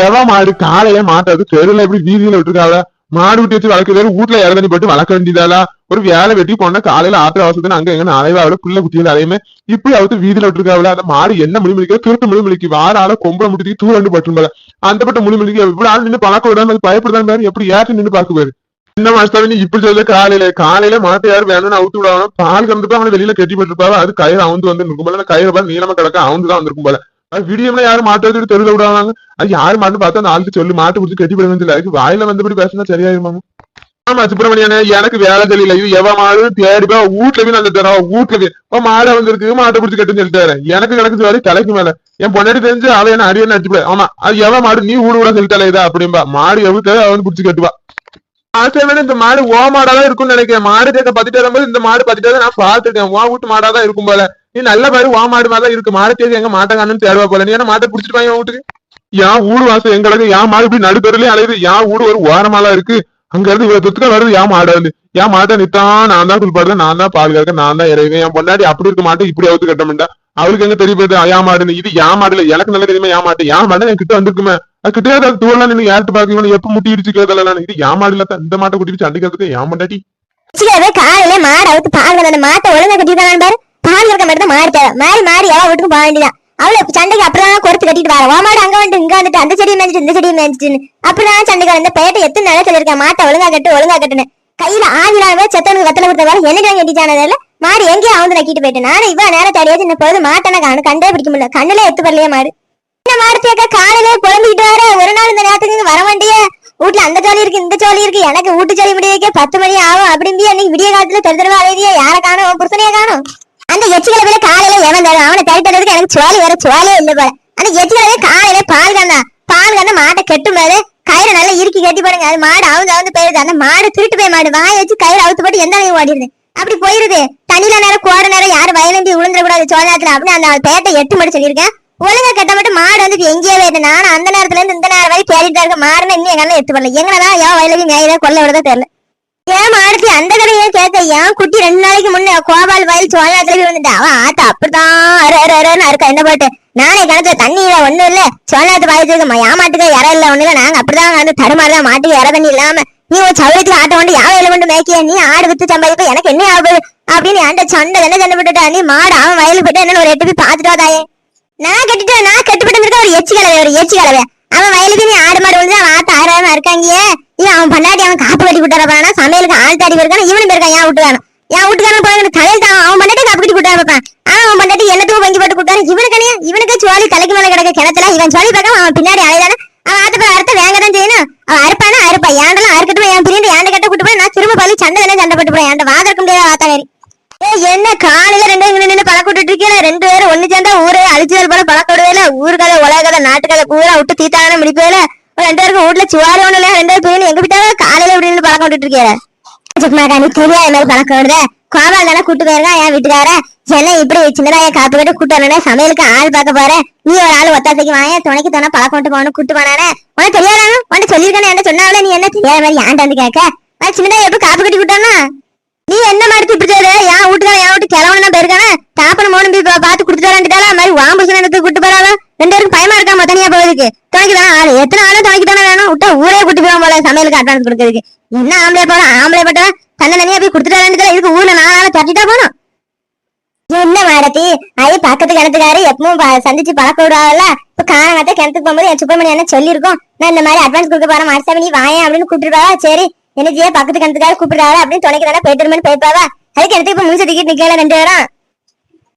எவ மாடு காலையில மாட்டாது தெருல எப்படி வீதியில விட்டுருக்காள? மாடு விட்டு வச்சு வளர்க்கறது வீட்டுல இற போட்டு வளர்க்க வேண்டியதாலா ஒரு வேலை வெட்டி போனா காலையில ஆத்திர அவசரத்துல அங்க எங்க அலைவாவில புள்ள குட்டியில அதையுமே இப்படி அவத்து வீதியில விட்டுருக்காவில அந்த மாடு என்ன முடி முடிக்க திருட்டு முடி முடிக்கு வார ஆள கொம்பளை முடிச்சு தூரண்டு பட்டும் அந்த பட்ட முடி முடிக்க எப்படி ஆள் நின்று பழக்க விடாம அது பயப்படுதான் பாரு. எப்படி ஏற்று நின்று பாக்குவாரு என்ன மாஸ்டர் நீ இப்படி சொல்ல காலையில. காலையில மாட்டை யாரும் வேணும்னு அவுத்து விடாம பால் கறந்துட்டு அவனை வெளியில கட்டி போட்டுருப்பாரு அது கயிறு அவுந்து வந்து இருக்கும் போல. கயிறு பாரு நீளமா கிடக்க அவுந்து தான் வந்திருக்கும் போல. அது விடியம்ல யாரும் மாட்டை வச்சுட்டு தெருவில் விடாங்க அது யாரு மாட்டு பார்த்தா அந்த ஆளுக்கு சொல்லி மாட்டு பிடிச்சி கட்டி போட வேண்டியது அதுக்கு வாயில வந்தபடி பேசினா சரியாயிருமாங்க ஆமா சுப்பிரமணியனே எனக்கு வேலை தெரியல. ஐயோ எவ மாடு தேடி போய் வீட்டுல போய் நல்ல தரோம் வீட்டுல போய் இப்ப மாடை வந்திருக்கு. மாட்டை பிடிச்சி கட்டுன்னு சொல்லிட்டாரு எனக்கு எனக்கு வேலை தலைக்கு மேல. என் பொண்ணு தெரிஞ்சு அவன் என்ன அடியன்னு அடிச்சுப்பா. ஆமா அது எவ மாடு நீ ஊடு கூட சொல்லிட்டாலே இதா? அப்படிம்பா. மாடு எவ்வளவு அவன் பிடிச்சி கட்டுவா. ஆசை இந்த மாடு ஓ மாடாதான் இருக்கும்னு நினைக்கிறேன். மாடு கேட்க பத்திட்டு வரும்போது இந்த மாடு பத்திட்டு நான் பாத்துட்டேன் உன் வீட்டு மாடாதான் இருக்கும் போல. நீ நல்ல பாரு வா மாடு மாதிரி இருக்கு. மாட தேடி எங்க மாட்டை தேடுவா போல. நீ என்ன மாட்டை பிடிச்சிட்டு வாங்க வீட்டுக்கு? என் ஊடு வாசம் எங்க கிடக்கு? என் மாடு இப்படி நடுத்தருலயே அலையுது. என் ஊடு ஒரு ஓரமாலாம் இருக்கு. அங்க இருந்து இவ்வளவு துத்துக்க வருது. ஏன் மாடு வந்து. ஏன் மாட்டை நித்தான் நான் தான் குளிப்பாடுறேன் நான் தான் பால் கறக்க நான் தான் இறைவேன். என் பொண்டாடி அப்படி இருக்க மாட்டேன். இப்படி அவுத்து கட்டமெண்டா அவளுக்கு எங்க தெரிய போகுது? மாடுன்னு. இது ஏன் மாடு இல்ல எனக்கு நல்லா தெரியுமா என் மாட்டு? என் மாடு என் கிட்ட வந்திருக்குமே. அது கிட்டே அது தூரலாம் நீங்க யார்கிட்ட பாக்கீங்க எப்ப முட்டி இடிச்சு கேட்கலாம் இது ஏன் மாடு இல்ல இந்த மாட்டை குட்டி சண்டைக்கிறதுக்கு ஏன் மாட்டாட்டி காலையில மாடு அவுத்து பால் அந்த மாட்டை ஒழுங்கா கட்டிட்டு பாரு. பால் இருக்க மட்டும் தான் மாடு தேவை மாறி மாறி எல்லாம் வீட்டுக்கு போக வேண்டியதான் அவளை சண்டைக்கு அப்படிதான் கொடுத்து கட்டிட்டு வர ஓ மாடு அங்க வந்துட்டு இங்க வந்துட்டு அந்த செடியை மேய்ச்சிட்டு இந்த செடியை மேய்ச்சிட்டுன்னு அப்படிதான் சண்டைக்கு வந்து பேட்டை எத்தனை நாளா சொல்லியிருக்கேன். மாட்டை ஒழுங்கா கட்டு ஒழுங்கா கட்டுன்னு. கையில ஆஞ்சிலாவே செத்தனுக்கு கத்தல கொடுத்த வேலை என்னைக்கு கட்டிச்சானதுல மாடு எங்கேயும் அவந்து நக்கிட்டு போயிட்டு. நானும் இவ்வளவு நேரம் தடையாச்சு இந்த பொழுது மாட்டை காணு கண்டே பிடிக்க முடியல. கண்ணுல எத்து வரலையே மாடு. என்ன மாடு தேக்க காலையிலே புலம்பிக்கிட்டு வர. ஒரு நாள் இந்த நேரத்துக்கு வர வேண்டிய வீட்டுல அந்த ஜோலி இருக்கு இந்த ஜோலி இருக்கு. எனக்கு வீட்டு ஜோலி முடிய பத்து மணி ஆகும். அப்படிம்பியா நீ விடிய காலத்துல தெரு தெருவா அலையிறியா? யாரை காணும்? உன் காணும்? அந்த எச்சிகளை காலையில எவன் தரும் அவனை தேடி எனக்கு சோழி வேற சோழியே இல்ல போல. அந்த எச்சிகளை காலையில பால் கண்ணா பால் கண்ணா மாட்டை கெட்டும் போது கயிறு நல்லா இறுக்கி கட்டி போடுங்க. அது மாடு அவுந்து அவுந்து போயிருது அந்த மாடு திருட்டு போய் மாடு வாய வச்சு கயிறு அவுத்து போட்டு எந்த அளவு ஓடிடுது? அப்படி போயிருது. தண்ணியில நேரம் கோட நேரம் யாரும் வயலண்டி விழுந்துட கூடாது சோழ நேரத்துல அப்படின்னு அந்த பேட்டை எட்டு மணி சொல்லியிருக்கேன். ஒழுங்கா கட்ட மட்டும் மாடு வந்து எங்கேயே போயிட்டு நானும் அந்த நேரத்துல இருந்து இந்த நேரம் வரை தேடிட்டு இருக்க மாடுன்னு இன்னும் எங்க அண்ணன் எத்து பண்ணல எங்கதான் ஏன் வயலுக்கு மேயில கொல்ல விடதான் தெரியல. ஏன் மாடுத்தி அந்த கதையே கேட்க ஏன் குட்டி ரெண்டு நாளைக்கு முன்ன கோபால் வயல் சோழநாத்துல போய் வந்துட்டா அவன் ஆத்தா அப்படிதான் அரு இருக்கா என்ன போட்டு? நானே கிணத்துல தண்ணி இல்ல. ஒண்ணும் இல்ல சோழநாத்து பாயத்து ஏமாட்டுக்கு இற இல்ல ஒண்ணு இல்ல. நாங்க அப்படிதான் வந்து தடுமாறுதான் மாட்டுக்கு இற தண்ணி இல்லாம நீ ஒரு சவுளத்துக்கு ஆட்ட கொண்டு யாவை இல கொண்டு மேய்க்கிய? நீ ஆடு வித்து சம்பாதிப்ப எனக்கு என்ன ஆகுது அப்படின்னு அந்த சண்டை என்ன சண்டை போட்டுட்டா? நீ மாடு அவன் வயலுக்கு போயிட்டு என்ன ஒரு எட்டு போய் பாத்துட்டு வாதாயே. நான் கட்டிட்டு நான் கட்டுப்பட்டு இருக்க ஒரு எச்சி கலவை ஒரு எச்சி கலவை அவன் வயலுக்கு நீ ஆடு மாடு வந்து அவன் ஆத்த ஆறாம இருக்காங்க இவன் அவன் பண்ணாட்டி அவன் காப்பு கட்டி விட்டுறப்பானா சமையலுக்கு ஆள் தாடி இருக்கான் இவனும் இருக்கான் ஏன் விட்டுவானு என் வீட்டுக்காரன் போய் தலையில் தான் அவன் பண்ணாட்டி காப்பு கட்டி விட்டாரு ஆனா அவன் பண்ணாட்டி என்னத்துக்கும் வங்கி போட்டு கூட்டாரு இவனுக்கு இவனுக்கு சோழி தலைக்கு மேல கிடக்க கிணத்துல. இவன் சொல்லி பார்க்க அவன் பின்னாடி அழைதானே அவன் ஆத்த போய் அறுத்த வேங்க தான் செய்யணும். அவன் அறுப்பானா? அறுப்பா ஏண்டெல்லாம் அறுக்கட்டும் என் பிரிந்து ஏண்ட கட்ட கூட்டு போய் நான் திரும்ப பழி சண்டை தானே சண்டை போட்டு போறேன். என் வாதம் முடியாது என்ன காலையில ரெண்டு நின்று பழக்க விட்டுட்டு ரெண்டு பேரும் ஒண்ணு சேர்ந்தா ஊரே அழிச்சு போல பழக்க விடுவேல ஊரு கதை உலக கதை பூரா விட்டு தீத்தான முடிப்பேல ரெண்டு பேருக்கும் வீட்டுல சுவாரி ஒண்ணு இல்ல ரெண்டு பேரும் எங்க விட்டாலும் காலையில இப்படி பழக்கம் விட்டுட்டு இருக்கீங்க சும்மாக்கா நீ தெரியாத மாதிரி பழக்கம் விடுத கோபால் தானே கூட்டு போயிருக்கா என் வீட்டுக்கார? சென்னை இப்படி சின்னதா என் காப்பு கட்டு கூட்டு வரணும் சமையலுக்கு ஆள் பார்க்க போறேன் நீ ஒரு ஆள் ஒத்தாசைக்கு வாங்க துணைக்கு தானே பழக்கம் விட்டு போகணும் கூட்டு போனானே. உனக்கு தெரியாதானு உனக்கு சொல்லியிருக்கானே என்ன சொன்னாவில நீ என்ன தெரியாத மாதிரி ஏன்ட்டு வந்து கேட்க? சின்னதா எப்படி காப்பு கட்டி கூட்டானா? நீ என்ன மாதிரி இப்படி செய்யுற என் வீட்டுக்காரன் என் வீட்டு கிளவனா போயிருக்கானே தாப்பன மோனும் போய் பார்த்து கொடுத்துட்டு மாதிரி வாம்பு சின்னத்துக்கு கூட்டு போறாவ ரெண்டு பேரும் பயமா இருக்காம தனியா போவதுக்கு துணைக்கு தானே ஆளு? எத்தனை ஆளும் துணைக்கு தானே வேணும்? விட்டா ஊரே கூட்டு போவோம் போல சமையலுக்கு அட்வான்ஸ் கொடுக்கறதுக்கு. என்ன ஆம்பளை போல ஆம்பளை பட்டவன் தன்னை தனியா போய் கொடுத்துட்டு இதுக்கு ஊர்ல நாலு ஆளை தட்டிட்டா போனோம் என்ன மாடத்தி அது பக்கத்து கிணத்துக்காரு எப்பவும் சந்திச்சு பழக்க விடுவாங்கல்ல இப்ப காரணத்தை கிணத்துக்கு போகும்போது என் சுப்பிரமணி என்ன சொல்லியிருக்கோம்? நான் இந்த மாதிரி அட்வான்ஸ் கொடுக்க போறேன். மாஸ்டர் நீ வாயேன் அப்படின்னு கூப்பிட்டுருவா சரி என்ன செய்ய பக்கத்து கிணத்துக்காரு கூப்பிடுறாரு அப்படின்னு துணைக்கு தானே போயிட்டு போய்ப்பாவா அதுக்கு எனக்கு இப்ப முடிச்சு டிக்கெட் நிக்கல ரெண்டு பேரும்?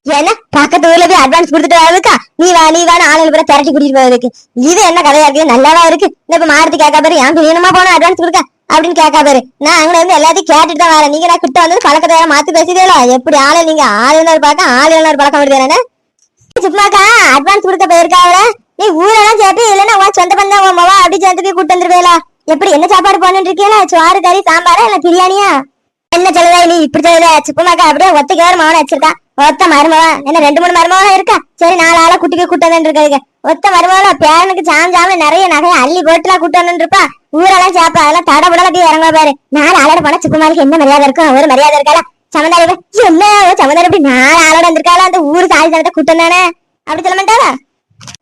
என்ன? பக்கத்து ஊர்ல போய் அட்வான்ஸ் கொடுத்துட்டு வரதுக்கா நீ வா நீ வா ஆளுங்க கூட திரட்டி கூட்டிட்டு போவதுக்கு இது என்ன கதையா இருக்கு? நல்லாவா இருக்கு? இந்த இப்ப மாருதி கேட்கா பாரு ஏன் துணியனமா போன? அட்வான்ஸ் கொடுக்க அப்படின்னு கேட்கா பாரு. நான் அங்க வந்து எல்லாத்தையும் கேட்டுட்டு தான் வரேன். நீங்க நான் கிட்ட வந்து பழக்கத்தை வேற மாத்தி பேசுதேல எப்படி ஆளு நீங்க ஆளுநர் பழக்கம் ஆளுநர் பழக்கம் விடுதேனே சும்மாக்கா அட்வான்ஸ் கொடுக்க போயிருக்காவல நீ ஊரெல்லாம் சேர்த்து இல்லன்னா உன் சொந்த பந்தா உன் மவா அப்படி சேர்த்து போய் கூட்டு வந்துருவேலா. எப்படி என்ன சாப்பாடு போடணும்னு இருக்கீங்களா சோறு கறி சாம்பாரா இல்ல பிரியாணியா? என்ன சொல்லுதா நீ? இப்படி சொல்லுதா? சுப்பமாக்கா அப்படியே ஒத்தைக்கு வேற மகனை வச்சிருக்கா. ஒத்த மருமவா. என்ன ரெண்டு மூணு மருமவா இருக்கா? சரி நாலு ஆளா குட்டிக்கு கூட்டு இருக்காதுங்க. இருக்காங்க ஒத்த மருமவா பேரனுக்கு சாம் சாம நிறைய நகையை அள்ளி போட்டுலாம் கூட்டணும் இருப்பா. ஊரெல்லாம் சாப்பா அதெல்லாம் தட புடல போய் இறங்க பாரு. நாலு ஆளோட போனா சுப்பமாலுக்கு என்ன மரியாதை இருக்கும்? ஒரு மரியாதை இருக்காளா? சமந்தாரி என்ன சமந்தாரி அப்படி நாலு ஆளோட வந்திருக்காளா? அந்த ஊரு சாதி சனத்தை கூட்டம் தானே? அப்படி சொல்ல மாட்டாளா?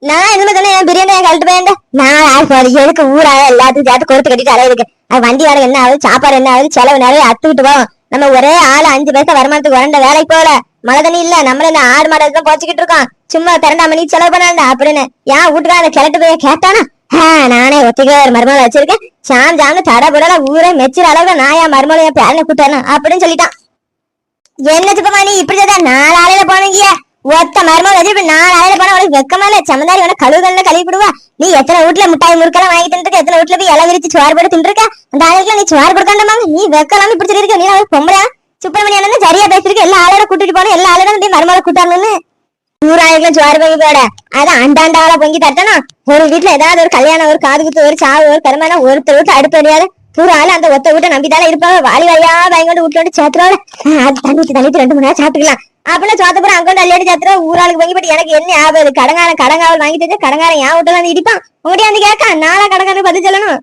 நான் என்ன சொன்னேன்? பிரியாணி கழட்டு போயேன் நான் யார் போறது எதுக்கு ஊராக எல்லாத்தையும் சேர்த்து கொடுத்து கட்டிட்டு அலையுதுக்கு அது வண்டி வேலை என்ன ஆகுது? சாப்பாடு என்ன ஆகுது? செலவு நிறைய அத்துக்கிட்டு போவோம். நம்ம ஒரே ஆள் அஞ்சு பைசா வருமானத்துக்கு வரண்ட வேலைக்கு போகல. மழை தண்ணி இல்ல. நம்மள இந்த ஆடு மாடு தான் போச்சுக்கிட்டு இருக்கோம். சும்மா திரண்டா மணி செலவு பண்ணாண்டா அப்படின்னு. ஏன் வீட்டுக்கார கிளட்டு போய் கேட்டானா? நானே ஒத்திக்கவே ஒரு மருமகளை வச்சிருக்கேன். சாம் ஜாம்னு தட புடல. ஊரே மெச்சுற அளவுக்கு நான் என் மருமகளை என் பேரனை கூட்டானா அப்படின்னு சொல்லிட்டான். என்ன சுப்பமா நீ இப்படி தான் நாலு ஆளையில போனீங்க. ஒத்த மருமகள் வச்சுட்டு நாலு ஆளையில போனா உனக்கு வெக்கமா இல்ல. சமந்தாரி உன கழுவுகள்ல கழுவிடுவா நீ எத்தனை வீட்டுல மிட்டாய் முறுக்கெல்லாம் வாங்கி இருக்க? எத்தனை வீட்டுல போய் இலை விரிச்சு சுவார் போட்டு தின்றுக்க அந்த ஆளுக்கு நீ சுவார் கொடுக்காண்டமாங்க நீ வெக்கலாம் இப்படி சொல்லிருக்க நீ அவளுக்கு பொம்பளா. சுப்பிரமணியன் அண்ணன் சரியா பேசிருக்க எல்லா ஆளோட கூட்டிட்டு போன எல்லா ஆளோட போய் மருமகளை கூட்டாங்கன்னு. நூறாயிரம் சுவார் பொங்கி போட அதான் அண்டாண்டாவில பொங்கி தட்டணும் ஒரு வீட்டுல ஏதாவது ஒரு கல்யாணம் ஒரு காது குத்து ஒரு சாவு ஒரு கருமானம் ஒருத்தர் வீட்டு அடுப்பு தெரியாது பூரா ஆளு அந்த ஒத்த வீட்டை நம்பிதானே இருப்பாங்க. வாலி வழியா பயங்கொண்டு வீட்டுல சேத்துறோட அது தண்ணிட்டு தண்ணிட்டு ரெண்டு மணி நேரம் சாப்பிட்டுக்கலாம். அப்படின்னா சோத்தப்புறம் அங்கொண்டு அள்ளியாடி சேத்துறோம் ஊராளுக்கு வாங்கி பட் எனக்கு என்ன ஆகுது கடங்காரன் கடங்காவல் வாங்கி தச்சு கடங்காரன் ஏன் வீட்டுல வந்து இடிப்பான். உங்கள்கிட்ட வந்து கேட்கா நாளா கடங்காரன் பதில் சொல்லணும்.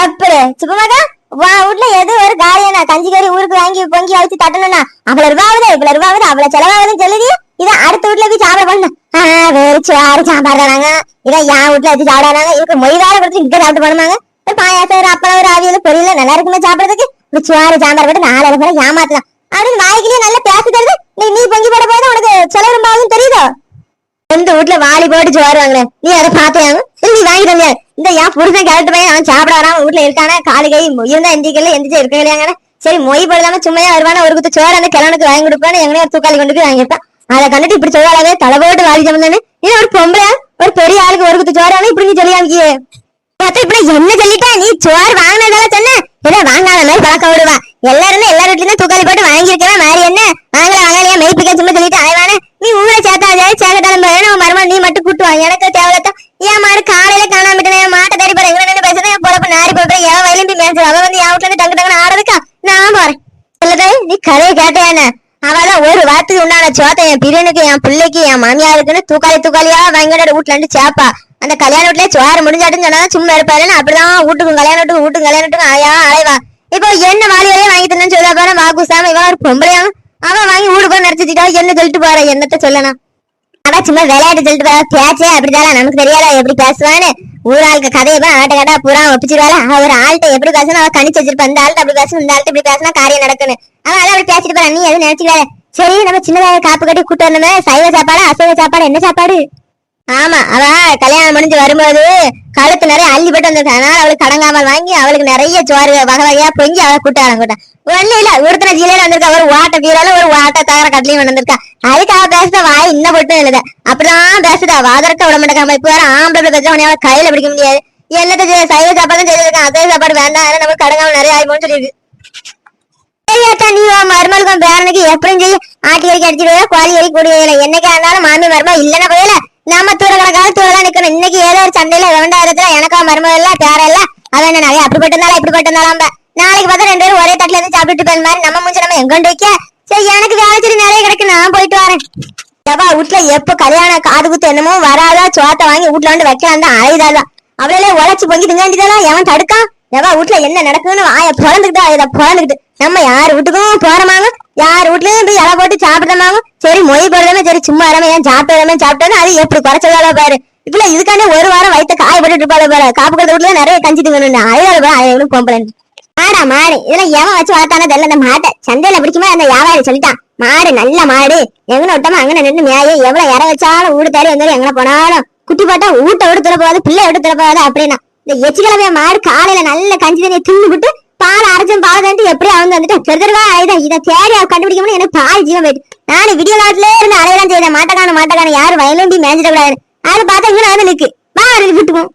எப்படி சுப்பமாக்கா வா வீட்டுல எது ஒரு காரியனா கஞ்சி கறி ஊருக்கு வாங்கி பொங்கி அழிச்சு தட்டணும்னா அவ்வளவு ரூபாவது இவ்வளவு ரூபாவது அவ்வளவு செலவாகுதுன்னு சொல்லுது இதை அடுத்த வீட்டுல போய் சாப்பிட பண்ண வேறு சோறு சாப்பாடுறாங்க தானாங்க இதை என் வீட்டுல வச்சு சாப்பிடாதாங்க இதுக்கு மொய் வேற கொடுத்து இங்க சாப்பிட்டு பண்ணுவாங்க பாயாசம் ஒரு அப்பளம் ஒரு அவியல் பொரியல நல்லா இருக்குமே சாப்பிடுறதுக்கு? சுவாறு சாம்பார் போட்டு நாலு இடத்துல ஏமாத்தலாம். அப்படின்னு வாய்க்கிலேயே நல்லா பேசி தருது நீ நீ பொங்கி போட போது உனக்கு செலவு ரொம்ப ஆகும் தெரியுதோ எந்த வீட்டுல வாலி போட்டு சோறு வாங்குறேன் நீ அதை பாத்தியாங்க நீ வாங்கி தந்தியா? இந்த என் புருஷன் கேரட்டு பையன் அவன் சாப்பிட வராம வீட்டுல இருக்கானே? காலு கை இருந்தா எந்திக்கல எந்திரிச்சு இருக்க இல்லையாங்க சரி மொய் போடாம சும்மையா வருவானா? ஒரு குத்து சோறு அந்த கிழனுக்கு வாங்கி கொடுப்பான்னு எங்கனே தூக்காளி கொண்டு போய் வாங்கியிருப்பான். அதை கண்டுட்டு இப்படி சொல்லாதே தலை போட்டு வாலி சமந்தானு நீ ஒரு பொம்பளை ஒரு பெரிய ஆளுக்கு ஒரு குத்து சோறு இப்படி நீ சொல்லியாமிக்கியே? பார்த்தா இப்படி என்ன சொல்லிட்டா? நீ சோறு வாங்கினதால சொன்ன. ஏதோ வாங்காத மாதிரி பழக்கம் விடுவா. எல்லாருமே எல்லா வீட்லயும் தூக்காளி போட்டு வாங்கியிருக்கவே மாதிரி என்ன? வாங்கல வாங்கலையா? மெய்ப்பு சும்மா சொல்லிட்டு அலைவானே நீ ஊரை சேர்த்தாதே நீ மட்டும் கூட்டுவா எனக்கு தேவையத்தான் ஏன் மாடு காலையில காணாம விட்டேன் என் மாட்டை தேடி போறேன். எங்க நின்று பேசுறேன் என் பொழப்பு நாரி வயலும் போய் மேய்ச்சு வந்து என் வீட்டுல இருந்து டங்கு டங்குன்னு ஆடுறதுக்கா? நான் போறேன். நீ கதையை கேட்டேன்னு அவதான் ஒரு வாரத்துக்கு உண்டான சோத்தை என் பிரியனுக்கு என் பிள்ளைக்கு என் மாமியாருக்குன்னு தூக்காளி தூக்காளியா வாங்கியோட வீட்டுல இருந்து சேப்பா. அந்த கல்யாண வீட்டுல சோறு முடிஞ்சாட்டுன்னு சொன்னா சும்மா இருப்பாருன்னு அப்படிதான் வீட்டுக்கும் கல்யாண வீட்டுக்கும் வீட்டுக்கும் கல்யாண வீட்டுக்கும் ஆயா அலைவா இப்போ என்ன வாலியவே வாங்கி சொல்ல போற வாக்குசாம இவன் ஒரு பொம்பளையா அவன் வாங்கி வீடு போய் நடிச்சுட்டா என்ன சொல்லிட்டு போற? என்னத்த சொல்லணும்? சும்மா விளையாட்டு சொல்லிட்டு பேச்சே அப்படிதான் நமக்கு தெரியாதா எப்படி பேசுவான்னு? ஊராளுக்கு கதையை போய் ஆட்ட கட்டா பூரா ஒப்பிச்சிருவாள்? அவ ஒரு ஆள்கிட்ட எப்படி பேசணும் அவ கணிச்சு வச்சிருப்பா. இந்த ஆள்கிட்ட அப்படி பேசணும் இந்த ஆள்கிட்ட இப்படி பேசினா காரியம் நடக்கணும் அவன் அதை அப்படி பேசிட்டு போறான். நீ எதுவும் நினைச்சுக்காத சரி நம்ம சின்னதாக காப்பு கட்டி கூட்டு வந்தோமே சைவ சாப்பாடு அசைவ சாப்பாடு என்ன சாப்பாடு? ஆமா அவ கல்யாணம் முடிஞ்சு வரும்போது கழுத்து நிறைய அள்ளி போட்டு வந்திருக்கா அதனால அவளுக்கு கடங்காமல் வாங்கி அவளுக்கு நிறைய சோறு வகை வகையா பொங்கி அவளை கூட்டாளம் கூட்டான் ஒண்ணு இல்ல ஒருத்தனை ஜீலையில வந்திருக்கா. ஒரு வாட்ட பீரால ஒரு வாட்டை தகர கடலையும் வந்திருக்கா. அதுக்காக அவ பேசுத வாய் இன்னும் போட்டு எழுத அப்படிதான் பேசுதா. வாதரக்க விட மாட்டேங்க இப்ப வேற ஆம்பளை பேச அவனை கையில பிடிக்க முடியாது. என்னது சைவ சாப்பாடு தான் செய்திருக்கான் அசைவ சாப்பாடு வேண்டாம். ஏன்னா நம்ம கடங்காம நிறைய ஆயிப்போன்னு சொல்லியிருக்கு. நீ உன் மருமகளுக்கும் பேரனுக்கு எப்படியும் செய்ய. ஆட்டி வரைக்கும் அடிச்சிடுவே கோழி வரி கூடி என்னைக்கா இருந்தாலும் மாமி மருமகள் இல்லைன்னா போயில நம்ம தூர கணக்காக தூர தான் நிக்கணும். இன்னைக்கு ஏதோ ஒரு சண்டையில ரெண்டாயிரத்துல எனக்கா மருமகள் இல்ல பேர இல்ல. அவன் என்ன நிறைய அப்படிப்பட்ட இருந்தாலும் இப்படிப்பட்ட இருந்தாலும் நாளைக்கு பார்த்தா ரெண்டு பேரும் ஒரே தட்டுல இருந்து சாப்பிட்டு போய் மாதிரி நம்ம மூஞ்சி நம்ம எங்க வைக்க? சரி எனக்கு வேலை சரி நிறைய கிடக்கு நான் போயிட்டு வரேன் எவா வீட்டுல எப்ப கல்யாணம் காது குத்து என்னமோ வராதா சோத்தை வாங்கி வீட்டுல வந்து வைக்கலாம் தான் அழைதாதா அவளே உழைச்சு பொங்கி திங்காண்டிதாலாம் எவன் தடுக்கான் எவா வீட்டுல என்ன நடக்குதுன்னு வாய பிறந்துக்கிட்டா இதை பிறந்துக்கிட்டு நம்ம யார் வீட்டுக்கும் போறமாங்க யார் வீட்லயும் போய் இலை போட்டு சாப்பிடமாங்க சரி மொய் போடுறமே சரி சும்மா இறமே ஏன் சாப்பிடறமே சாப்பிட்டோன்னு அது எப்படி குறைச்சதால பாரு இப்பல இதுக்காண்டி ஒரு வாரம் வயிற்று காய போட்டு இருப்பாள் பாரு காப்பு கொடுத்த வீட்டுல நிறைய கஞ்சி திங்கணும் அழுதால பாரு பொம்பளை மாடா மாடு. இதெல்லாம் எவன் வச்சு வளர்த்தானோ தெரியல இந்த மாட்டை. சந்தையில பிடிக்குமா அந்த வியாபாரி சொல்லிட்டான். மாடு நல்ல மாடு. எங்கன விட்டமா அங்கன நின்று மேய எவ்வளவு இற வச்சாலும் ஊடு தேடி வந்தாலும் எங்கன போனாலும் குட்டி போட்டா ஊட்ட விட்டு தர போகாது பிள்ளை விட்டு தர போகாது அப்படின்னா. இந்த எச்சிக்கிழமைய மாடு காலையில நல்ல கஞ்சி தண்ணியை தின்னு விட்டு பால் அரைச்சும் பால் தண்டி எப்படி அவங்க வந்துட்டு தெருவா ஆயிடும் இதை தேடி அவ கண்டுபிடிக்கணும்னு எனக்கு பால் ஜீவம் போயிட்டு நானும் விடிய காட்டுல இருந்து அலையெல்லாம் செய்தேன். மாட்டக்கான மாட்டக்கான யாரும் வயலும் மேஞ்சிட கூடாது அதை பார்த்தா இவன் வந்து நிக்கு. வா அருள் விட்டுக்கும்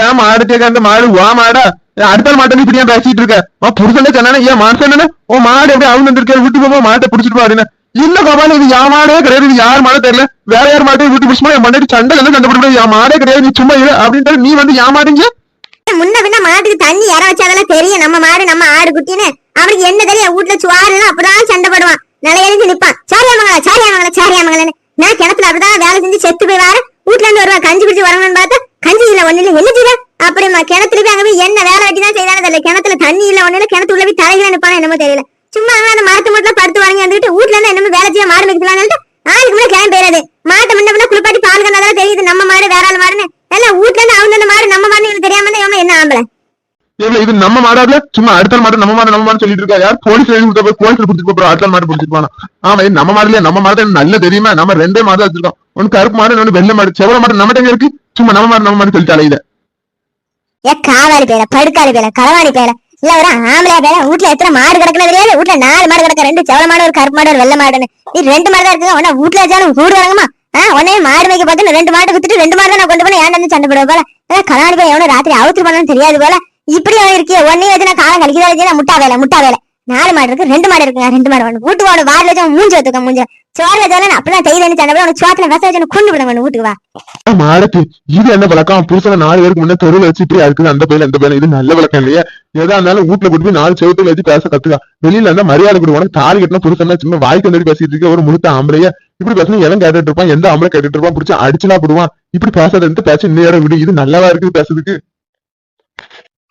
ஏன் மாடு கேட்க அந்த மாடு? வா மாடா. அடுத்த மாட்டை இப்படி ஏன் பேசிட்டு இருக்க? வா புருஷன் சொன்னானே ஏன் மனுஷன் என்ன ஓ மாடு எப்படி அவங்க வந்திருக்க விட்டு போக மாட்டை பிடிச்சிட்டு போ அப்படின்னு இல்ல கோபால் இது யா மாடே கிடையாது இது யார் மாடே தெரியல. வேற யார் மாட்டை விட்டு பிடிச்சுமா என் மண்டாடி சண்டை எல்லாம் சண்டை என் மாடே கிடையாது நீ சும்மா இரு அப்படின்ட்டு நீ வந்து யா மாடுங்க முன்ன பின்ன மாட்டுக்கு தண்ணி இற வச்சாதெல்லாம் தெரியும். நம்ம மாடு நம்ம ஆடு குட்டின்னு. அவனுக்கு என்ன தெரியும்? வீட்டுல சுவாருன்னு அப்பதான் சண்டை போடுவான். நிலை எழுந்து நிப்பான். சாரியா மங்களா சாரியா மங்களா சாரியா மங்களன்னு நான் கிணத்துல அப்படிதான் வேலை செஞ்சு செத்து போய் வாரேன். வீட்டுல இருந்து வருவா கஞ்சி பிடிச்சு வரணும்னு பார்த்தா கஞ்சி இல்ல ஒண்ணு இல்ல என்ன செய்யல அப்படிமா கிணத்துல போய் அங்க போய் என்ன கிணத்துல தண்ணி இல்ல ஒண்ணு கிணத்து உள்ள போய் தலைகளை நிப்பானா என்னமோ தெரியல. சும்மா அந்த மரத்து மட்டும் படுத்து வாங்கி வந்துட்டு வீட்டுல இருந்து என்னமோ வேலை செய்ய மாடு வைக்கலாம்னு ஆளுக்கு முன்னாடி கிளம்பி போயிடாது மாட்டை முன்ன குளிப்பாட்டி பால் கண்டாதான் தெரியுது நம்ம மாடு வேற ஆள் மாடுன்னு. எல்லாம் வீட்டுல இருந்து அவங்க மாடு நம்ம மாடுன்னு தெரியாம என்ன ஆம்பளை? இல்ல இது நம்ம மாடாப்ல சும்மா அடுத்த மாடு நம்ம மாடு நம்ம மாடு சொல்லிட்டு இருக்கா யார்? போலீஸ் எழுதி கொடுத்த போய் போலீஸ் கொடுத்துட்டு போறோம் அடுத்த மாடு பிடிச்சிருப்பானா ஆமா இது நம்ம மாடுல நம்ம மாடு நல்ல தெரியுமா? நம்ம ரெண்டே மாடு வச்சிருக்கோம். ஒன்னு கருப்பு மாடு ஒன்னு வெள்ளை மாடு செவ்வளவு மாடு நம்ம டைம் இருக்கு. சும்மா நம்ம மாடு நம்ம மாடு சொல்லிட்டு அலையில ஏ காவாலி பேர படுக்காலி பேர களவாணி பேர இல்ல ஒரு ஆம்பளையா பேர வீட்டுல எத்தனை மாடு கிடக்குன்னு தெரியாது? வீட்டுல நாலு மாடு கிடக்கு ரெண்டு செவல மாடு ஒரு கருப்பு மாடு ஒரு வெள்ளை மாடுன்னு. நீ ரெண்டு மாடு தான் இருக்கு உன்ன வீட்டுல வச்சாலும் கூடு வரங்கம்மா ஆஹ் உடனே மாடு மேய்க்க பார்த்து ரெண்டு மாடு குத்துட்டு ரெண்டு மாடு தான் நான் கொண்டு போன ஏன் வந்து சண்டை போடுவ போல? அதான் களவாணி பேல எவனோ ராத்திரி அவுத்து பண்ணணும்னு தெரியாது போல? இப்படி அவன் இருக்கிய ஒன்னே வச்சு நான் காலம் கழிக்கிறதா வச்சு முட்டா வேலை முட்டா வேலை. நாலு மாடு இருக்கு ரெண்டு மாடு இருக்குங்க ரெண்டு மாடு. ஒன்று வீட்டு வாடு வாரில் வச்சு மூஞ்சி வச்சுக்க மூஞ்சி சோறு வச்சாலும் அப்படிதான் செய்தேன்னு சண்டை போட உனக்கு சோத்துல விச வச்சு குண்டு விடுங்க வீட்டுக்கு வா. இது என்ன பழக்கம் புருஷனை நாலு பேருக்கு முன்ன தெருவில் வச்சு இப்படி இருக்குது அந்த பையன் அந்த பையன் இது நல்ல பழக்கம் இல்லையா. எதா இருந்தாலும் வீட்டுல போய் நாலு செவத்துல வச்சு பேச கத்துக்கா. வெளியில இருந்தா மரியாதை கொடுக்க உனக்கு தாலி கட்டின புருஷன் சும்மா வாய்க்கு வந்து பேசிட்டு இருக்க ஒரு முழுத்த ஆம்பளைய. இப்படி பேசணும் எவன் கேட்டுட்டு இருப்பான்? எந்த ஆம்பளை கேட்டுட்டு இருப்பான்? பிடிச்சி அடிச்சுலாம் போடுவான். இப்படி பேசாத பேச இன்னும் விடு. இது நல்லாவா இருக்குது பேசுறதுக்கு?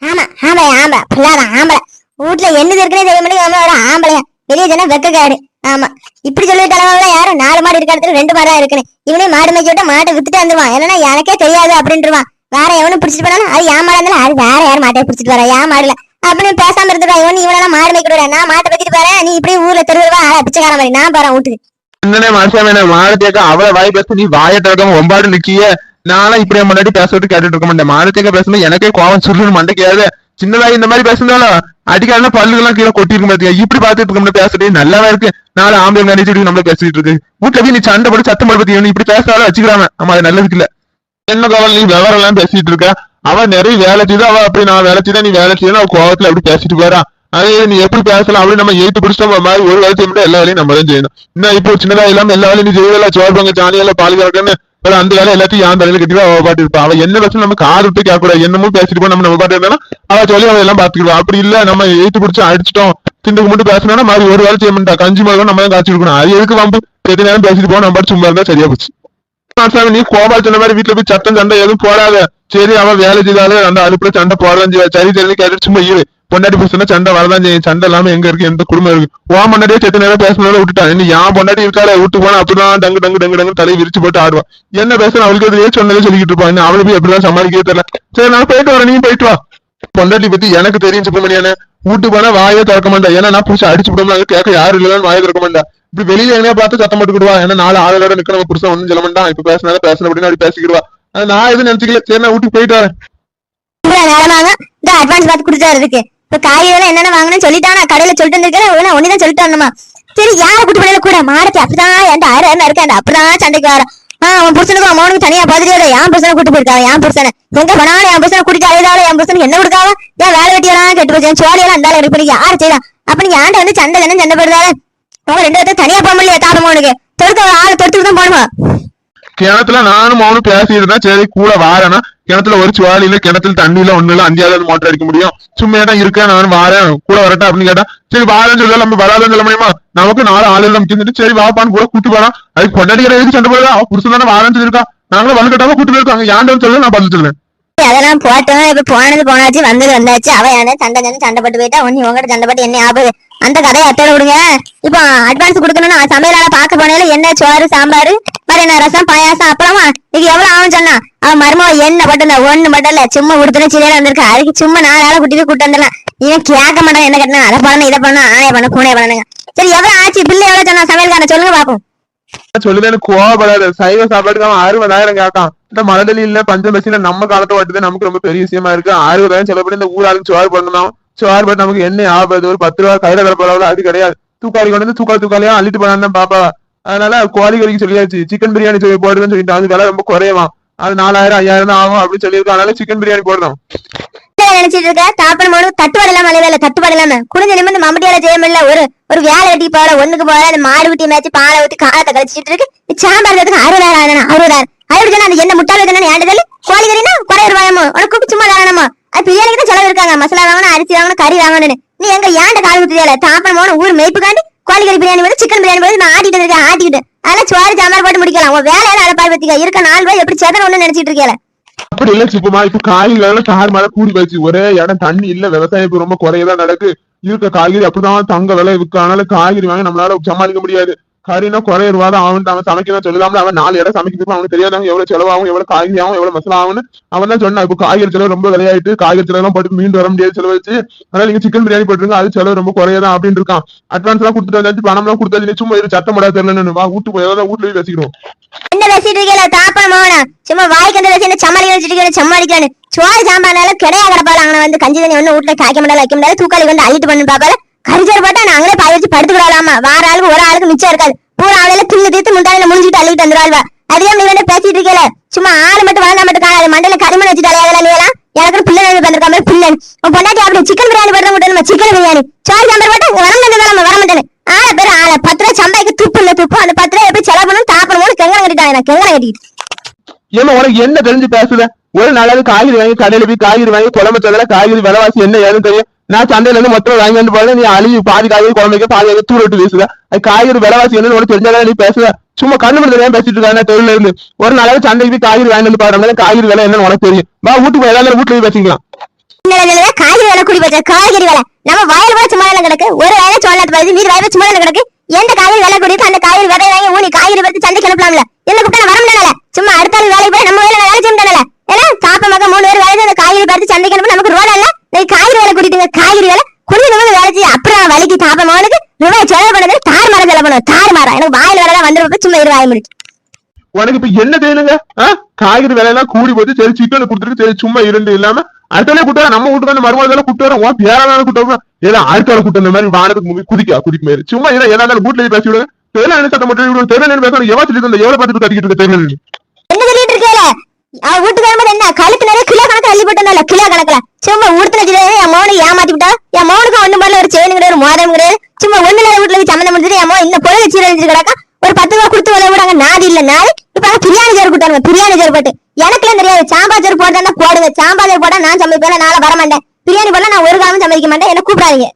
ஆமா ஆம்பளை ஆம்பளை. பிள்ளாத ஆம்பளை. வீட்டுல என்னது இருக்குன்னே தெரிய மாட்டேங்குது. ஆம்பளையா. வெளியே சொன்னா வெக்கக்காடு. ஆமா. இப்படி சொல்லிட்டு அளவுல யாரும் நாலு மாடு இருக்க இடத்துல ரெண்டு மாடா இருக்குன்னு. இவனே மாடு மேய்க்க விட்டு மாட்டை வித்துட்டு வந்துருவான். என்னன்னா எனக்கே தெரியாது அப்படின்ட்டுருவான் வேற எவனும் பிடிச்சிட்டு போனாலும் அது ஏன் மாடா இருந்தாலும் அது வேற யாரும் மாட்டை பிடிச்சிட்டு வரா ஏன் மாடல அப்படின்னு பேசாம இருந்துருவா இவன் இவனெல்லாம் மாடு மேய்க்க நான் மாட்டை பத்திட்டு போறேன். நீ இப்படி ஊர்ல தெருவா ஆளா பிச்சைக்கார மாதிரி. நான் போறேன் வீட்டுக்கு. என்னனே மனுஷன் வேணும். மாடு தேக்க அவ்வளவு வாய் பேச. நீ வாயை திறக்காம ஒம்பாடு நிக்கிய. நானும் இப்படியே முன்னாடி பேசிட்டு கேட்டுட்டு இருக்க மாட்டேன். மாடு தேக்க பேசும்போது எனக்கே கோவம் சுருன்னு மண்டைக்காது சின்னதாகி இந்த மாதிரி பேசுனாலும் அடிக்காத பல்லுகள்லாம் கீழே கொட்டிருக்க பாத்தீங்க இப்படி பார்த்துட்டு இருக்க பேசுறது நல்லாவே இருக்கு. நாலு ஆம்பளை நினைச்சிட்டு நம்மள பேசிட்டு இருக்கு. வீட்டுல போய் நீ சண்டை போட்டு சத்தம் போட பத்தி இப்படி பேசாலும் வச்சுக்கிறாங்க. ஆமா அது நல்லதுக்கு இல்ல. என்ன கவலை? நீ விவரம் எல்லாம் பேசிட்டு இருக்க. அவ நிறைய வேலை செய்தா அவ அப்படி நான் வேலை செய்தா நீ வேலை செய்யணும். அவ கோவத்துல அப்படி பேசிட்டு போறா. அதே நீ எப்படி பேசலாம்? அப்படி நம்ம எயித்து பிடிச்சோம் மாதிரி ஒரு வேலை செய்ய எல்லா வேலையும் நம்ம தான் செய்யணும். இன்னும் இப்போ சின்னதா இல்லாம எல்லா வேலையும் நீ செய்யல சோறு பங்க பால் கறக்குன்னு அந்த வேலை எல்லாத்தையும் யான் தலையில கட்டி அவ பாட்டு இருப்பா அவ என்ன பேசணும் நம்ம காது விட்டு கேட்க கூடாது என்னமோ பேசிட்டு போ நம்ம நம்ம பாட்டு இருந்தாலும் அவ சொல்லி அவ எல்லாம் பாத்துக்கிடுவா அப்படி இல்ல நம்ம எயித்து பிடிச்சி அடிச்சிட்டோம் திண்டுக்கு மட்டும் பேசினா மாதிரி ஒரு வேலை செய்ய மாட்டா கஞ்சி மாதிரி நம்ம தான் காய்ச்சி கொடுக்கணும் அது எதுக்கு வம்பு எது நேரம் பேசிட்டு போ நம்ம சும்மா இருந்தா சரியா போச்சு நீ கோபால் சொன்ன மாதிரி வீட்டுல போய் சத்தம் சண்டை எதுவும் போடாத சரி அவன் வேலை செய்தாலும் அந்த அடுப்புல சண்டை போடலாம் செய்வா. சரி சரி கேட்டு சும்மா இரு பொண்டாட்டி புருஷனா சண்டை வரதான் செய்யும் சண்டை இல்லாம எங்க இருக்கு எந்த குடும்பம் இருக்கு ஓ முன்னாடியே செத்து நேரம் பேசினாலும் விட்டுட்டான் இன்னும் என் பொண்டாட்டி இருக்காளே விட்டு போனா அப்படிதான் டங்கு டங்கு டங்கு டங்கு தலையை விரிச்சு போட்டு ஆடுவான் என்ன பேசுற அவளுக்கு எதிரே சொன்னதே சொல்லிக்கிட்டு இருப்பான் இன்னும் அவளை போய் எப்படிதான் சமாளிக்கவே தெரியல சரி நான் போயிட்டு வரேன் நீ போயிட்டு வா பொண்டாட்டி பத்தி எனக்கு தெரியும் சுப்பிரமணியானே வீட்டு போனா வாயே திறக்க மாட்டா ஏன்னா நான் புதுசா அடிச்சு விடுவோம் கேட்க யாரும் இல்லைன்னு வாயை திறக்க மாட்டா இப்படி வெளியில எங்கேயா பார்த்து சத்தம் போட்டுக்கிடுவா ஏன்னா நாலு ஆளோட நிக்க நம்ம புருஷன் ஒன்றும் சொல்ல மாட்டான் இப்ப பேசினாலும் பேசணும் அப்படின்னு அப்படி பேசிக்கிடுவா நான் எதுவும் நினைச்சுக்கல. சரி நான் வீட்டுக்கு போயிட்டு வரேன். நேரமாக இந்த அட்வான்ஸ் பார்த்து கொடுத்தாரு இருக்கு. இப்ப காய்கறி என்னென்ன வாங்கணும்னு சொல்லிட்டான் நான் கடையில சொல்லிட்டு வந்திருக்கேன். ஒன்னு தான் சொல்லிட்டு வரணுமா? சரி யார கூட்டு போனாலும் கூட மாடத்தி அப்படிதான் என்கிட்ட ஆயிரம் ஆயிரம் இருக்கு. அப்படிதான் சண்டைக்கு வர ஆஹ் அவன் புருஷனுக்கும் அவனுக்கு தனியா பதிலியோட என் புருஷனை கூட்டு போயிருக்காங்க என் புருஷனை. எங்க போனாலும் என் புருஷனை குடிக்க அழுதாலும் என் புருஷனுக்கு என்ன கொடுக்காவ? ஏன் வேலை வெட்டியெல்லாம் கெட்டு போச்சு? சோழியெல்லாம் அந்த இருக்கு யார் செய்யலாம் அப்ப நீங்க ஏன்ட்ட வந்து சண்டை தானே சண்டை போடுறாரு அவங்க ரெண்டு பேர்த்துக்கு தனியா போக முடியல தாபம் உனக்கு தொடுக்க ஆள் தொடுத்துட்டு தான் போகணுமா? கிணத்துல நானும் அவனும் பேசிட்டு சரி கூட வாரேன்னா கிணத்துல ஒரு சுவாலியில கிணத்துல தண்ணியில ஒண்ணுல அஞ்சாவது மோட்டர் அடிக்க முடியும். சும்மா தான் இருக்கேன் நானும் வாரேன் கூட வரட்டா அப்படின்னு கேட்டா சரி வாரேன்னு சொல்லல நம்ம வராதுன்னு சொல்ல முடியுமா? நமக்கு நாலு ஆளு தான் சரி வாப்பான்னு கூட கூட்டு போறான் அதுக்கு பொண்டாடிக்கிற எதுக்கு சண்டை போடுறா அவ புருஷன் தானே வாரேன்னு சொல்லியிருக்கா. நாங்களும் வந்து கட்டாம கூட்டு போயிருக்காங்க யாண்டு சொல்ல நான் பதில் சொல்லுவேன். அதெல்லாம் போட்டோம் இப்ப போனது போனாச்சு வந்தது வந்தாச்சு. அவ யானே சண்டை சண்டை சண்டை போட்டு போயிட்டா ஒன்னு உங்ககிட்ட சண்டை பட்டு என்ன ஆகுது அந்த கதையை அத்தோட விடுங்க. இப்போ அட்வான்ஸ் கொடுக்கணும்னு சமையலால பாக்க போனேல என்ன சோறு சாம்பார்? மாதிரி என்ன ரசம் பாயாசம் அப்பளமா? இது எவ்வளவு ஆகும் சொன்னா அவன் மருமவ என்ன மட்டும் தான் ஒண்ணு மட்டும் இல்ல சும்மா கொடுத்துன சிலையில வந்திருக்கா. அதுக்கு சும்மா நாலு ஆளை கூட்டிட்டு கூட்டு வந்துடலாம். இவன் கேட்க மாட்டான் என்ன கட்டினா அதை பண்ணணும் இதை பண்ணா ஆணைய பண்ண கூணைய பண்ணுங்க சரி எவ்வளவு ஆச்சு? பிள்ளை எவ்வளவு சொன்னா சமையல்காரன் சொல்லுங்க பாப்போம் சொல்லுதான் எனக்கு கோவப்படாது. சைவ சாப்பாட்டுக்கு அவன் அறுபதாயிரம் கேட்கான் இந்த மலடலி இல்ல பஞ்சபட்சியில நம்ம காலத்தை வாட்டுது நமக்கு ரொம்ப பெரிய விஷயமா இருக்கு. அறுபதாயிரம் செலவு இந்த ஊராளுக்கு சோறு பண்ணணும் சோறு போட்டு நமக்கு என்ன ஆபத்து ஒரு பத்து ரூபா கையில கிடப்பளவுல அது கிடையாது. தூக்காளி கொண்டு வந்து தூக்கா தூக்காளியா அள்ளிட்டு போனான்னு பாப்பா. அதனால கோழி கறிக்கு சொல்லியாச்சு. சிக்கன் பிரியாணி சொல்லி போடுறதுன்னு சொல்லிட்டு அது விலை ரொம்ப குறையவான் அது நாலாயிரம் ஐயாயிரம் தான் ஆகும் அப்படின்னு சொல்லியிருக்கோம் அதனால சிக்கன் பிரியாணி போடுறோம். என்ன நினைச்சிட்டு இருக்க தாப்பன் மூணு தட்டுப்பாடு இல்லாம அலையில தட்டுப்பாடு இல்லாம. குடிஞ்ச நிமிந்து மம்பட்டியால செய்ய முடியல ஒரு ஒரு வேலை வெட்டி போல ஒண்ணுக்கு போல அந்த மாடு விட்டி மேய்ச்சி பாலை ஊத்தி காலத்தை கழிச்சிட்டு இருக்கு. சாம்பார் அறுபதாயிரம் ஆகணும் அறுபதாயிரம். அறுபது அந்த என்ன முட்டாள் வைக்கணும்னு ஏண்டதல் கோழி கறினா குறைய ரூபாயமோ உனக்கு கூப்பிட்டு சும்மா தானமோ அது பிரியாணிக்கு தான் செலவு இருக்காங்க. மசாலா வாங்கணும் அரிசி வாங்கணும் கறி வாங்கணும்னு. நீ எங்க ஏண்ட கால் ஊத்துதியால தாப்பன் மூணு ஊர் மேய்ப்புக்காண்டி கோழி கறி பிரியாணி போது சிக்கன் பிரியாணி போது நான் ஆட்டிட்டு இருக்கேன் ஆட்டிக்கிட்டு. அதெல்லாம் சோறு சாம்பார் போட்டு முடிக்கலாம். உன் வேலையில அதை பாரு பத்திக்க இருக்க நாலு ரூபாய் எப்படி செதற ஒண்ணு நினைச்சிட்டு இருக்கேன் அப்படி இல்ல சிப்பமா இப்ப காய்கறி தார் மேல கூடி போச்சு ஒரே இடம் தண்ணி இல்ல விவசாயம் ரொம்ப குறையதான் நடக்கு. இருக்க காய்கறி அப்படிதான் தங்க விலை விற்க. காய்கறி வாங்கி நம்மளால சமாளிக்க முடியாது. ஹரினா குறைய ரூபா அவன் அவன் சமைக்கணும் சொல்லலாம்ல அவன் நாலு இடம் சமைக்கிறதுக்கு அவனுக்கு தெரியாதாங்க. எவ்வளவு செலவாகும் எவ்வளவு காய்கறி ஆகும் எவ்வளவு மசாலா ஆகும்னு அவன் தான் சொன்னான். இப்போ காய்கறி செலவு ரொம்ப விளையாயிட்டு காய்கறி செலவு எல்லாம் போட்டு மீண்டு வர முடியாது செலவு வச்சு. அதனால நீங்க சிக்கன் பிரியாணி போட்டுருங்க அது செலவு ரொம்ப குறையதான் அப்படின்னு இருக்கான். அட்வான்ஸ் எல்லாம் கொடுத்துட்டு வந்தாச்சு பணம் எல்லாம் கொடுத்தாச்சு சும்மா இரு சத்தம் போடாத தெரியலன்னு வா வீட்டு போய் ஏதாவது வீட்டுல போய் பேசிக்கிறோம். என்ன பேசிட்டு இருக்கீங்களா தாப்பா மோனா. சும்மா வாய்க்கு அந்த பேசி சம்மாளி வச்சிருக்கேன் இருக்கீங்க சோறு சாம்பார்னால கிடையாது அங்கே வந்து கஞ்சி தண்ணி ஒண்ணு வீட்டுல காய்க்க முடியல வைக்க முடியாது தூக்காளி வந்து அள்ளிட்டு பண்ணு பாப்பால. கரிச்சோறு போட்டா நாங்களே பாய வச்சு படுத்துக்கிடலாமா வார ஆளுக்கு ஒரு ஆளுக்கு மிச்சம் இருக்காது. பூரா அவளையில தின்னு தீர்த்து முந்தானில முடிஞ்சிட்டு அள்ளிட்டு வந்துருவாள்வா. அதே நீ வந்து பேசிட்டு இருக்கல. சும்மா ஆளு மட்டும் வளர்ந்தா மட்டும் காணாது. மண்டையில கரிமண் வச்சுட்டு தலையாதல நீ எல்லாம். எனக்கு பிள்ளை வந்திருக்க மாதிரி பிள்ளை உன் பொண்டாட்டி அப்படி சிக்கன் பிரியாணி போடுற மட்டும் நம்ம சிக்கன் பிரியாணி சோறு சாம்பார் போட்டா இங்க வர மாட்டேன் நம்ம வர மாட்டேன் ஆள பேர் ஆள. பத்து ரூபா சம்பாய்க்கு துப்பு இல்ல துப்பு. அந்த பத்து ரூபா எப்படி செலவு பண்ணணும் தாப்பணும் கெங்கன கட்டிட்டாங்க. நான் கெங்கன கட்டிட்டு. ஏமா உனக்கு என்ன தெரிஞ்சு பேசுவேன் ஒரு நாளாவது காய்கறி வாங்கி கடையில போய் காய்கறி வாங்கி குழம்பு தவிர காய்கறி விலைவாசி என்ன ஏதுன்னு தெரியும்? நான் சந்தையில இருந்து மொத்தம் வாங்கி வந்து போல நீ அழிவு பாதி காய்கறி குழம்புக்கு பாதி காய்கறி தூர விட்டு பேசுத அது காய்கறி விலைவாசி என்னன்னு உனக்கு தெரிஞ்சாலும் நீ பேசுவ. சும்மா கண்ணு மட்டும் பேசிட்டு இருக்காங்க தொழில இருந்து. ஒரு நாளாவது சந்தைக்கு போய் காய்கறி வாங்கி வந்து பாருங்க காய்கறி விலை என்னன்னு உனக்கு தெரியும். வா வீட்டுக்கு ஏதாவது வீட்டுல போய் பேசிக்கலாம். காய்கறி விலை கூடி போச்சு? காய்கறி விலை. நம்ம வயல் கூட சும்மா கிடக்கு? ஒரு வயல சோழத்து பாதி மீதி வயல சும்மா கிடக்கு? எந்த காய்கறி விலை கூடி அந்த காய்கறி விதை வாங்கி ஊனி காய்கறி பறித்து சந்தைக்கு அனுப்பலாம்ல. என்ன கூப்பிட்டா வர முடியல சும்மா அடுத்த ஆள் வேலைக்கு போய் நம்ம வேலை வேலை செய்ய முடியல ஏன்னா சாப்பிட மக்க மூணு பேர் வேலை அந்த காய்கறி பறித்து சந்தைக்கு அனுப்ப நமக்கு ரூபா இல்ல. நீ காய்கறி கூட்டிட்டு காய்கறி விலை கொஞ்சம் வேலை செய்ய அப்புறம் வலிக்கு தாப்ப மகனுக்கு ரூபாய் செலவு பண்ணது தார் மரம் செலவு பண்ணுவோம் தார் மரம். எனக்கு வாயில் வேலை வந்துருப்ப சும்மா இரு வாய் முடிச்சு. உனக்கு இப்ப என்ன ஆ? காய்கறி விலை எல்லாம் கூடி போச்சு சரி சிக்கன் கொடுத்துருக்கு சரி சும்மா இரண்டு இல்லாம அடுத்தாலே கூட்டு நம்ம வீட்டுக்கு வந்து மருமகள் கூட்டு வரோம் உன் பேரான கூட்டு வரோம் ஏதோ அடுத்தால கூட்டு வந்த மாதிரி வானத்துக்கு மூவி குதிக்கா குதிக்க மாதிரி சும்மா ஏதோ ஏதாவது வீட்டுல பேசி விடுங்க. தெரியல என்ன சட்டம் மட்டும் தெரியல பேசணும் எவ்வளவு இருந்த எவ்வளவு பார்த்துட்டு தட்டிக்கிட்டு இருக்க தெரியல என்ன அவ என்ன கழுத்து நிறைய கிலோ கணக்கு அள்ளி போட்டனால கிலோ கணக்குல. சும்மா உடுத்துல வச்சுட்டு என் மோனுக்கு ஏமாத்தி விட்டா? என் மோனுக்கு ஒண்ணு போல ஒரு செயின் கிடையாது ஒரு மாதம் கிடையாது. சும்மா ஒண்ணு நேரம் வீட்டுல போய் சம்மந்தம் முடிச்சுட்டு என் மோ இந்த பொருள் சீரழிஞ்சு கிடக்கா ஒரு பத்து ரூபா கொடுத்து விலை விடாங்க நாதி இல்ல நாடு இப்ப பிரியாணி சோறு கொடுத்தாங்க பிரியாணி சோறு போட்டு. எனக்குலாம் தெரியாது சாம்பார் சோறு போட்டா போடுங்க. சாம்பார் சோறு போட்டா நான் சமைப்பேன் நாளை வர மாட்டேன். பிரியாணி போட்டா நான் ஒரு காலமும் சமைக்க மாட்டேன் என்ன கூப்பிடாதீங்க.